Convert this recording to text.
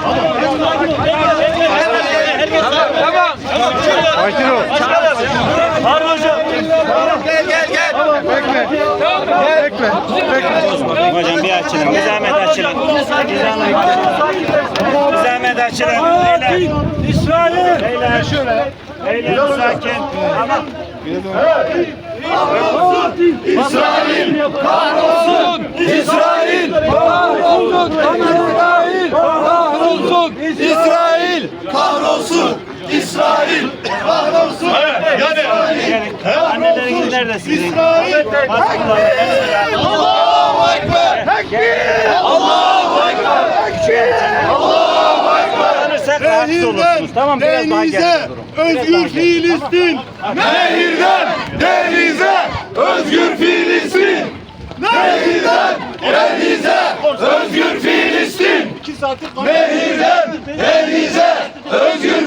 Tamam tamam. Tamam. Sakin ol. Harun hocam. Gel gel gel. Bekle. Bekle. Bekle. Hocam bir açılın. Bir zahmet açılın. Bir zahmet açılın. Bir zahmet açılın. Beyler. İsrail. Beyler. Şöyle. Beyler sakin. Tamam. Evet. İsrail. İsrail. Kahrolsun. İsrail. Kahrolsun. Yani. Gelin. Anneleriniz neredesiniz? İsrail. Allahu Ekber. Allahu Ekber. Allahu Ekber. Olursunuz. Tamam gel. özgür Filistin. Nehirden denize özgür Filistin. Nehirden denize özgür Filistin. Denizden denize özgür